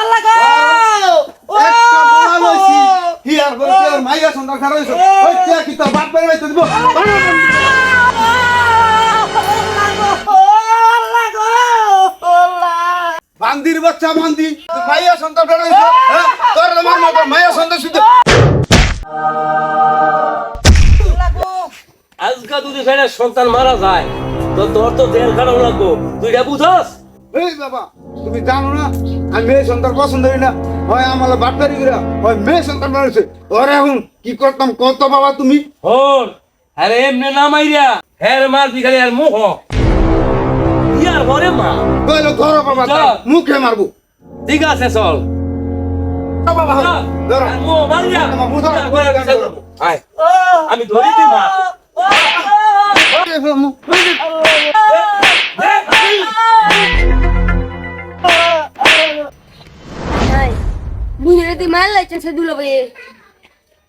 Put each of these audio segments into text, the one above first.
আল্লাহ গো! একটা বড়া লইছি। হিয়ার বলছে আর মাইয়া সন্তান খারাপ হইছে? ওই কে কি তোর বাপ বের হইতে দিব? বান্দির বাচ্চা বান্দি। মাইয়া সন্তান খারাপ হইছে। হ্যাঁ তোর আমার মত মাইয়া সন্তান শুধু। আজকা ফেরে সন্তান মারা যায় তো তোর তো দেল কাটাও লাগবো। তুই বুঝস? এই বাবা তুমি জানো না আমি মেয়ে সন্তান পছন্দ করি না। হয় আমার বাড়ি করে হয় মেয়ে সন্তান বানাইছে। ওরে এখন কি করতাম কত বাবা তুমি? হন আরে এমনি না মাইরা হ্যার মার বিখালি আর মোহ ইয়ার ঘরে মা? কইলো ধরো বাবা। মুখে মারবো। ঠিক আছে চল। বাবা ধরো। আর বুঝলে তুই মার লাইছে সে দুলো ভাই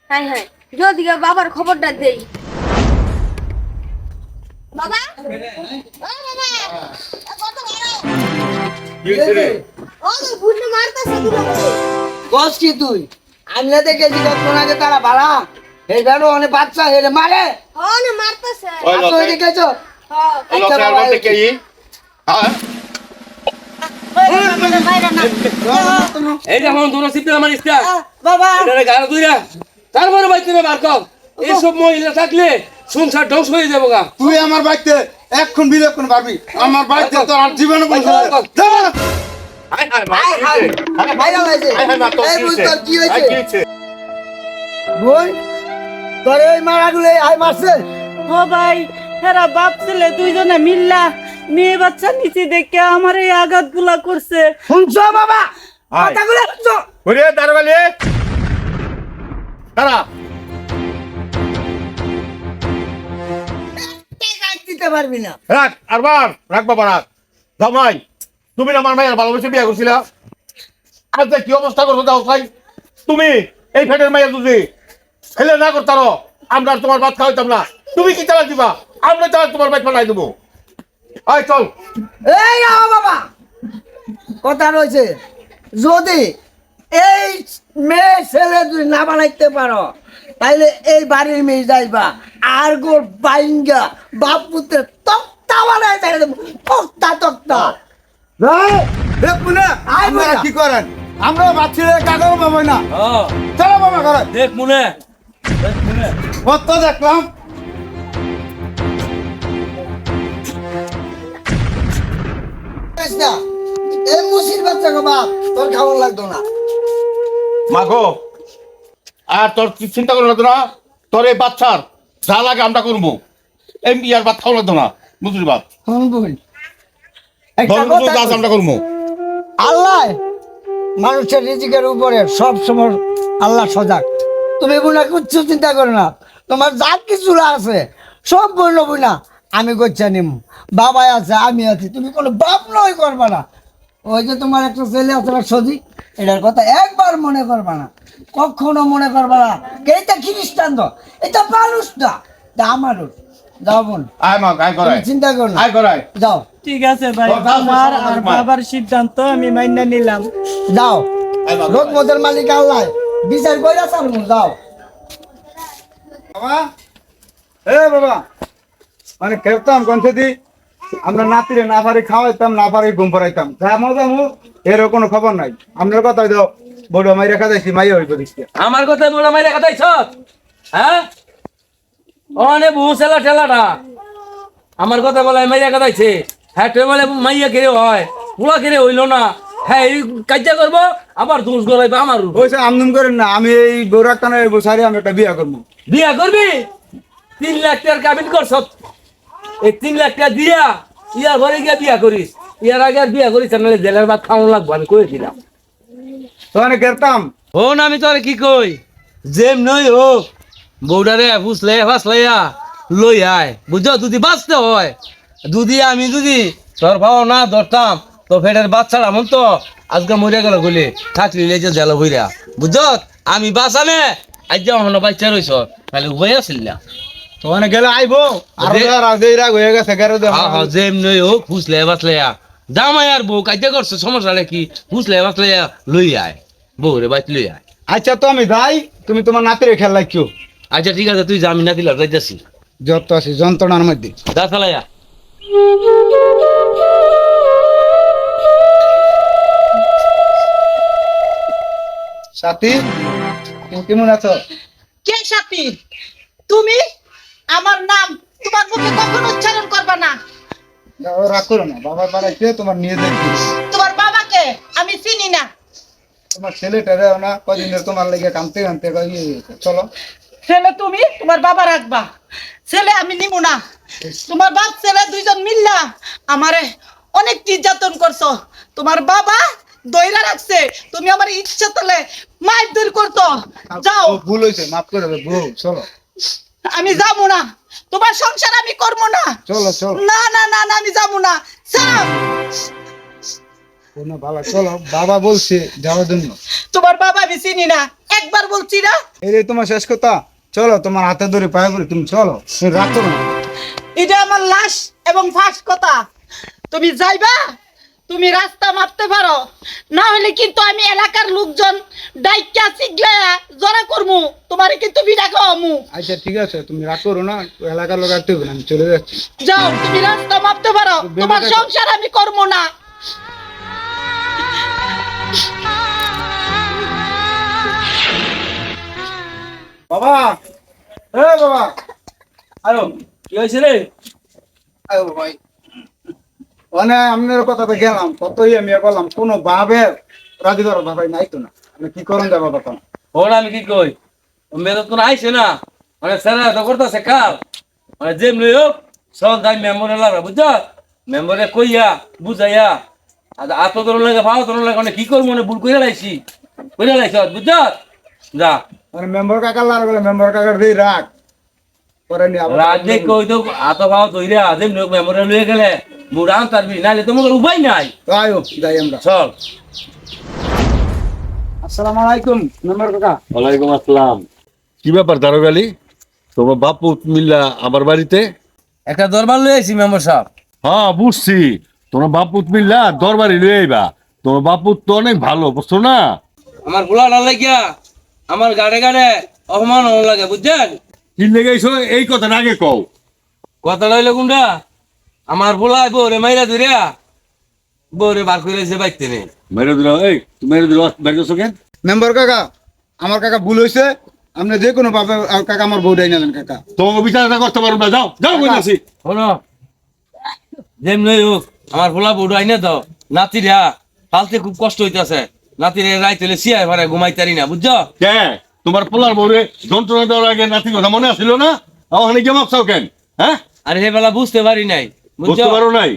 হাই হাই যদি বাবার খবরটা দেই। বাবা? ও বাবা কত বড়? ও তো বুঝলে মারতাছে দুলো ভাই কি তুই? আমি না দেখে কোনাকে তারা ভাড়া এই বেড়ো অনেক বাচ্চা হেরে মারে। ও মারতাছে। আপনি দেখেছ হ্যাঁ ওই লতে আর বলতে কে ই? হ্যাঁ? এই দুনো সিপতে আমার ইস্তা বাবা। এটা গাড়ি দুইরা তারপরে বাইতে বার কর এইসব মহিলা থাকলে সংসার ধ্বংস হয়ে যাব গা। তুই আমার বাড়িতে এক্ষণ বিলক্ষণ পারবি। আমার বাড়িতে তোর আর জীবনে আয়, আয়, বোন তোর মারাগুলো আই মারছে? ও ভাই হেরা বাপ ছেলে দুইজনে মিল্লা। মেয়ে বাচ্চা নিচে দেখে আমার এই আঘাতগুলা করছে। শুনছো বাবা? আয়। কথাগুলো শুনছো? ওরে দারোগালি দাঁড়া। দিতে পারবি না। রাখ আরবার রাখ বাবা রাখ। জামাই তুমি না আমার মায়ের ভালোবেসে বিয়ে করছিলা? আজ কি অবস্থা করছ দাও ভাই। তুমি এই ফেটের মায়ের যদি ছেলে না করতারো। আমরা আর তোমার ভাত খাওয়াইতাম না। তুমি কি চালা দিবা? আমরা তোমার বাইক বানাই দেবো। আয় চল। এই বাবা কথা রয়েছে। যদি এই মেয়ে ছেলে যদি না বানাইতে পারো তাইলে এই বাড়ির মেয়ে যাইবা। আর গোর বাইঙ্গা বাপ পুত্রে তক্তা বানাই তাই তক্তা তক্তা। দেখুন আপনারা কি করেন? আমরা বাচ্চাদের কাগজ পাবো না। চলো বাবা করে দেখ মনে দেখ মনে কত দেখলাম। না? এই মুসির বাচ্চা গো বাপ তোর খাওয়ার লাগতো না। মাগো আর তোর চিন্তা করো না? তোর এই বাচ্চার যা লাগে আমরা করব। এই ইয়ার ভাত খাওয়া লাগতো না বুঝলি বাপ। হন বোন একটা ধর্ম কথা যা আছে আমরা করব। আল্লাহ মানুষের রিজিকের উপরে সব সময় আল্লাহ সজাগ। তুমি বোনা কিচ্ছু চিন্তা করো না। তোমার যা কিছু আছে সব বইল বোনা। আমি করছি নিম বাবাই আছে আমি আছি তুমি কোনো বাপ নয় করবা না। ওই যে তোমার একটা ছেলে আছে না সজি এটার কথা একবার মনে করবা না কখনো মনে করবা না এটা খ্রিস্টান তো এটা মানুষ না এটা আমারও। যাও বোন। আয় মা আয় তুমি চিন্তা করো না। আয় যাও। ঠিক আছে ভাই তোমার আর বাবার সিদ্ধান্ত আমি মাইনা নিলাম। যাও। আয় রোগ মদের মালিক আল্লাহ। বিচার কইরা চালু যাও। বাবা। এ বাবা মানে খেলতাম কোন দি আমরা নাতিরে না পারি খাওয়াইতাম না পারি ঘুম পাড়াইতাম। যা মজা মু এর কোনো খবর নাই। আপনার কথা দাও বড় মাই রেখা যাইছি মাই হইব দেখছি। আমার কথা বলে মাইরা কথাইছ হ্যাঁ? অনে বহু ছেলা ঠেলাটা। আমার কথা বলে মাইয়া কথাইছে হ্যাঁ তুই বলে মাইয়া কেড়ে হয় পুলা কেড়ে হইল না। হ্যাঁ এই কাজটা করব আবার দোষ গলাইবে আমার। ওইসব আমদুম করেন না আমি এই গৌরাক্তানা এই বসারি আমি একটা বিয়া করব। বিয়া করবি? তিন লাখ টাকার কাবিন করছ? এই তিন লাখ টাকা দিয়া ইয়ার ঘরে গিয়া বিয়া করিস। ইয়ার আগে আর বিয়া করিস নাহলে জেলের ভাত খাওয়ানো লাগবো আমি করেছিলাম তখন খেলতাম হন আমি তোর কি কই? যেম নই হোক বউডারে ফুসলে ফাসলাইয়া লই আয়। বুঝছ যদি বাঁচতে হয় যদি আমি যদি তোর ভাও না ধরতাম তো ফেটের বাচ্চারা মন তো আজকে মরে গেল গুলি থাকলি লেজে জেল হইরা বুঝছ আমি বাঁচানে আজ যে হন বাচ্চা রইছ তাহলে উভয় আসিল না। তখন গেলে আইবো। আর দে- আগে রাগ হয়ে গেছে গেরে দে হ্যাঁ হ্যাঁ যেম নই হোক ফুসলে ফাসলাইয়া জামাই আর বউ কাইতে করছে সমস্যা নাকি বুঝলে বাসলে লই আয়। বউ রে বাইত লই আয়। আচ্ছা তো আমি যাই তুমি তোমার নাতিরে খেয়াল রাখিও। আচ্ছা ঠিক আছে তুই জামিন না দিলাম যাইতেছি। যত আছে যন্ত্রণার মধ্যে। যা চালাইয়া সাথী তুমি কেমন আছো? কে সাথী? তুমি? আমার নাম তোমার মুখে কখনো উচ্চারণ করবে না। রাগ করো না। বাবার বাড়াইছে তোমার নিয়ে দেখি তোমার বাবাকে আমি চিনি না। তোমার ছেলেটা দেও না কদিন ধরে তোমার লেগে কামতে কামতে কই চলো। ছেলে তুমি তোমার বাবা রাখবা। ছেলে আমি নিব না। তোমার বাপ ছেলে দুইজন মিল্লা। আমারে অনেক নির্যাতন করছ। তোমার বাবা দইরা রাখছে। তুমি আমার ইচ্ছা তাহলে মাইর দূর করতো। যাও। ভুল হয়েছে মাফ করে দেবে বউ চলো। আমি যাব না। তোমার সংসার আমি করব না। চলো চলো। না না না না আমি যাব না। কোনো ভালো চলো বাবা বলছে যাওয়ার জন্য। তোমার বাবা আমি চিনি না। একবার বলছি না। এই যে তোমার শেষ কথা চলো তোমার হাতে ধরে পায়ে করে তুমি চলো করো না। এটা আমার লাশ এবং ফাঁস কথা। তুমি যাইবা? তুমি রাস্তা মাপতে পারো। না হলে কিন্তু আমি এলাকার লোকজন ডাইকা সিগলা জড়া করমু। তোমারে কিন্তু বিড়া খাওয়ামু। আচ্ছা ঠিক আছে তুমি রাগ করো না এলাকার লোক আর তুই আমি চলে যাচ্ছি। যাও তুমি রাস্তা মাপতে পারো। তোমার সংসার আমি করব না। বাবা এ বাবা। আরও কি হয়েছে রে? আয়ো ভাই মানে আপনার কথা তো গেলাম কতই আমি করলাম কোনো ভাবে রাজি করার ভাবাই নাই তো না। আপনি কি করুন যা বাবা তখন। ওরা আমি কি কই? মেয়ে তো আইছে না। মানে স্যারা তো করতেছে কাল মানে যেমনি হোক সব যাই মেম্বরে লাগা বুঝছ? মেম্বরে কইয়া বুঝাইয়া আত তোর লাগে ভাও তোর লাগে মানে কি করব মানে ভুল কইরা লাইছি? কইরা লাইছ বুঝছ? যা। মানে মেম্বার কাকা লার বলে মেম্বার কাকার দিয়ে রাখ। রাজ্যে কই তো আত ভাও তৈরা মেম্বরে লয়ে গেলে তারবি নাইলে উপায় নাই। আয়ো যাই আমরা। চল। আসসালামু আলাইকুম মেম্বার কাকা। ওয়ালাইকুম আসসালাম। কি ব্যাপার দারোগালি? তোমার বাপু মিল্লা আমার বাড়িতে? একটা দরবার লয়ে আইছি মেম্বার সাহেব। হ্যাঁ বুঝছি। তোমার বাপু মিল্লা দরবারি লয়ে আইবা। তোমার বাপু তো অনেক ভালো বুঝছ না? আমার পোলাটা লাগিয়া আমার গাড়ে গাড়ে অপমান লাগে বুঝছেন? কি লেগেছো এই কথা আগে কও। কথাটা হইল কোনটা? আমার মাইরা ধরিয়া বার করে এসে বাইতে নেই মেরে দিল এই তুমি মেরে দিল মেরে কেন? মেম্বার কাকা আমার কাকা ভুল হয়েছে আপনি যে কোনো ভাবে কাকা আমার বউ ডাই নেবেন কাকা। তোমাকে বিচারটা করতে পারব না যাও যাও বলছি শোনো যেমনি হোক আমার পোলা বউটা আইনে তো নাতিরা পালতে খুব কষ্ট হইতাছে। নাতিরে রাইতে সিয়ায় ভাড়া ঘুমাইতারি না বুঝছ? কে? তোমার পোলার বউরে যন্ত্রণা দেওয়ার আগে নাতি কথা মনে আসছিল না? ওখানে গিয়ে মাপসাও কেন? হ্যাঁ? আর হে বেলা বুঝতে পারি নাই। বুঝতে পারো নাই?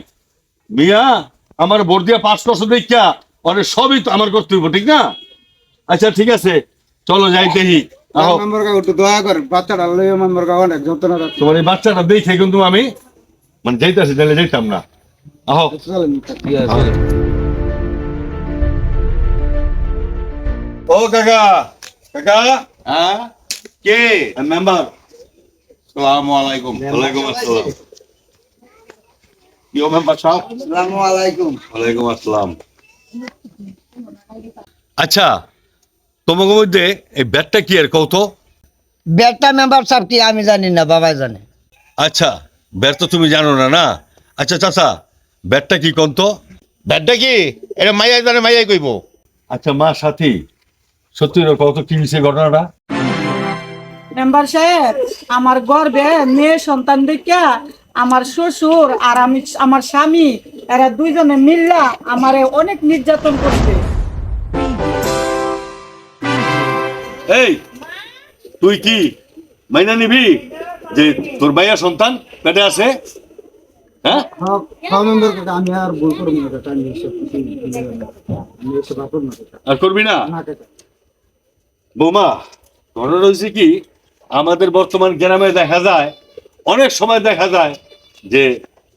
মিয়া আমার ভোট দিয়া পাঁচ বছর দেখা অনেক সবই তো আমার করতে হইব ঠিক না? আচ্ছা ঠিক আছে। চলো যাই দেখি। বাচ্চাটা লইয়ে মেম্বার কাকা যন্ত্রণা তোমার এই বাচ্চাটা দেখে কিন্তু আমি। মানে যাইতেছি তাহলে যাইতাম না। আহো। চলেন। ঠিক আছে? ও কাকা! কাকা? হ্যাঁ? কে? মেম্বার সালাম আলাইকুম। ওয়ালাইকুম আসসালাম। কি মেম্বার সাহেব? আসসালামু আলাইকুম। ওয়ালাইকুম আসসালাম। আচ্ছা তোমাকে মধ্যে এই ব্যাটটা কি আর কৌতো? ব্যাটটা মেম্বার সাহেব কি আমি জানি না বাবা জানে। আচ্ছা ব্যাট তো তুমি জানো না না? আচ্ছা চাচা ব্যাটটা কি কন্ত ব্যাটটা কি? এটা মাইয়াই জানে মাইয়াই কইব। আচ্ছা মা সাথী সত্যি কত কি হয়েছে ঘটনাটা? মেম্বার সাহেব আমার গর্বে মেয়ে সন্তান দেখিয়া আমার শ্বশুর আর আমি আমার স্বামী এরা দুইজনে মিল্লা আমারে অনেক নির্যাতন করছে। এই তুই কি মাইনা নিবি যে তোর ভাইয়া সন্তান পেটে আছে? হ্যাঁ? হ্যাঁ আমি আর ভুল করব না আর করবি বৌমা, ঘটনা হয়েছে কি, আমাদের বর্তমান গ্রামে দেখা যায়, অনেক সময় দেখা যায় যে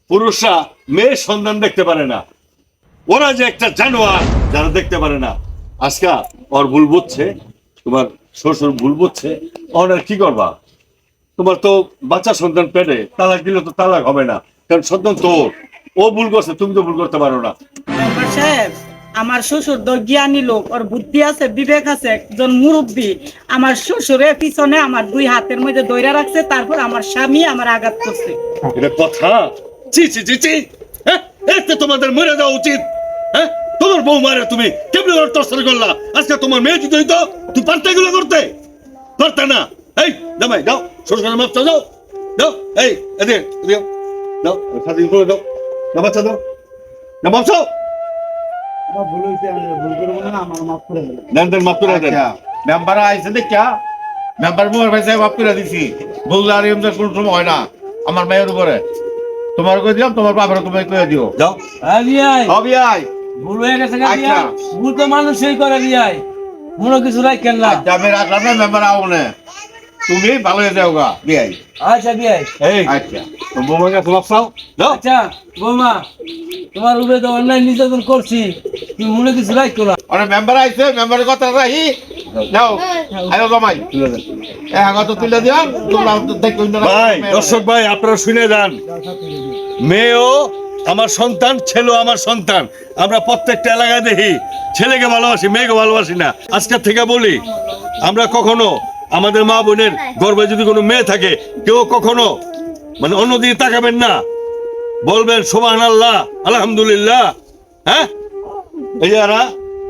পুরুষরা মেয়ের সন্তান দেখতে পারে না। ওরা যে একটা জানোয়ার, যারা দেখতে পারে না। আজকা ওর ভুল বুঝছে, তোমার শ্বশুর ভুল বুঝছে, ওর আর কি করবা? তোমার তো বাচ্চা সন্তান পেটে তালাক দিলে তো তালাক হবে না, কারণ সন্তান তোর। ও ভুল করছে, তুমি তো ভুল করতে পারো না। সাহেব। আমার শ্বশুর তো জ্ঞানী লোক, ওর বুদ্ধি আছে, বিবেক আছে, একজন মুরব্বী। আমার শ্বশুরের পিছনে আমার দুই হাতের মধ্যে দইরা রাখছে, তারপর আমার স্বামী আমার আঘাত করছে। এটা কথা? চি চি চি চি এতে তোমাদের মরে যাওয়া উচিত। হ্যাঁ তোমার বউ মারে তুমি। কেমনি ওর টর্চার করলা? আজকে তোমার মেয়ে যদি হইতো তুই পারতে এগুলো করতে? পারতে না? এই, জামাই, যাও, শ্বশুরের মাপ চাও, যাও। যাও, এই, এদিকে যাও। স্বাধীন করে দাও। না বাচ্চা দাও না বাচ্চা আমার ভুল হয়েছে আমি ভুল করব না আমার মাফ করে দেবেন। দেন দেন মাপ করে দেন। মেম্বার আইছে দেখা মেম্বার মোর ভাই সাহেব মাফ করে দিছি। বললে আর এমন কোন সময় হয় না আমার মেয়ের উপরে। তোমার কই দিলাম তোমার বাবার তুমি কই দিও। যাও। হ্যাঁ হবি আই। ভুল হয়ে গেছে আচ্ছা। ভুল তো মানুষই করে বিয়াই কোনো কিছু রাখেন না। আচ্ছা আমি রাখলাম না মেম্বার আও না। তুমি ভালো হয়ে যাও গা বিয়াই। আচ্ছা বিয়াই। এই আচ্ছা। তো বউমার কাছে মাপ চাও? আচ্ছা বৌমা তোমার উপরে তো অন্যায় নির্যাতন করছি। তুমি মনে কিছু রাখতো না অরে মেম্বার আইছে মেম্বারের কথা রাখি। যাও আয়ো জামাই। আগত তুলে দিলাম তোমরা দেখো ভাই দর্শক ভাই আপনারা শুনে যান। মেয়েও আমার সন্তান ছেলেও আমার সন্তান। আমরা প্রত্যেকটা এলাকায় দেখি ছেলেকে ভালোবাসি মেয়েকে ভালোবাসি না। আজকের থেকে বলি আমরা কখনো আমাদের মা বোনের গর্বে যদি কোনো মেয়ে থাকে কেউ কখনো মানে অন্যদিকে তাকাবেন না। বলবেন সোবান আল্লাহ আলহামদুলিল্লাহ। হ্যাঁ? এই যারা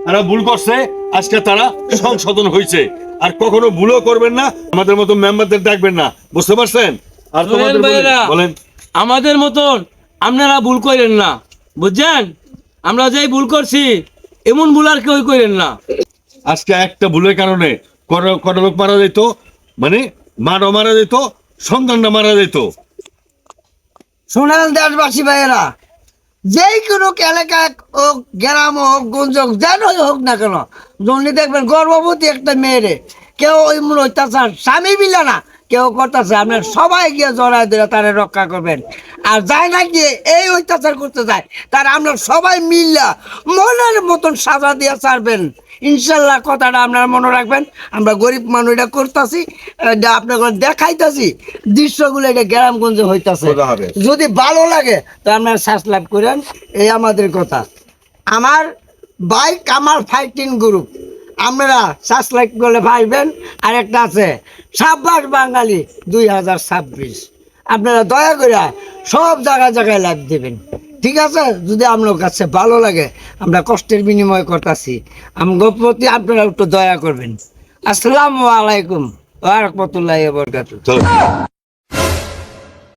এরা ভুল করছে আজকে তারা সংশোধন হয়েছে। আর কখনো ভুলও করবেন না আমাদের মতো মেম্বারদের ডাকবেন না। বুঝতে পারছেন? আর তোমাদের বলেন। আমাদের মতন আপনারা ভুল করেন না। বুঝছেন? আমরা যেই ভুল করছি এমন ভুল আর কেউ করেন না। আজকে একটা ভুলের কারণে কত লোক মারা যেত মানে মারও মারা যেত সন্তানটা মারা যেত। শোনেন দেশবাসী ভাইয়েরা যেই কোনো এলাকা হোক গ্রাম হোক, গঞ্জ হোক যেন হোক না কেন জন্যে দেখবেন গর্ভবতী একটা মেয়েরে, কেউ ওই মূল অত্যাচার, স্বামী মিলে না, কেউ করতেছে আপনার সবাই গিয়ে জড়ায় দিলে তারা রক্ষা করবেন। আর যায় না গিয়ে এই অত্যাচার করতে যায়, তার আমরা সবাই মিল্লা মনের মতন সাজা দিয়ে ছাড়বেন। ইনশাল্লাহ কথাটা আপনারা মনে রাখবেন। আমরা গরিব মানুষ এটা করতেছি এটা আপনাকে দেখাইতেছি দৃশ্যগুলো এটা গ্রামগঞ্জে হইতাছে। যদি ভালো লাগে তো আপনারা সাবস্ক্রাইব করেন এই আমাদের কথা। আমার বাইক আমার ফাইটিং গ্রুপ আপনারা সাবস্ক্রাইব করলে পাইবেন। আর একটা আছে সাব্বাস বাঙালি দুই হাজার ছাব্বিশ। আপনারা দয়া করে সব জায়গায় জায়গায় লাইভ দেবেন। ঠিক আছে? যদি আপনার কাছে ভালো লাগে, আমরা কষ্টের বিনিময় করতেছি। আমার প্রতি আপনারা একটু দয়া করবেন। আসসালামু আলাইকুম। ওয়া রাহমাতুল্লাহি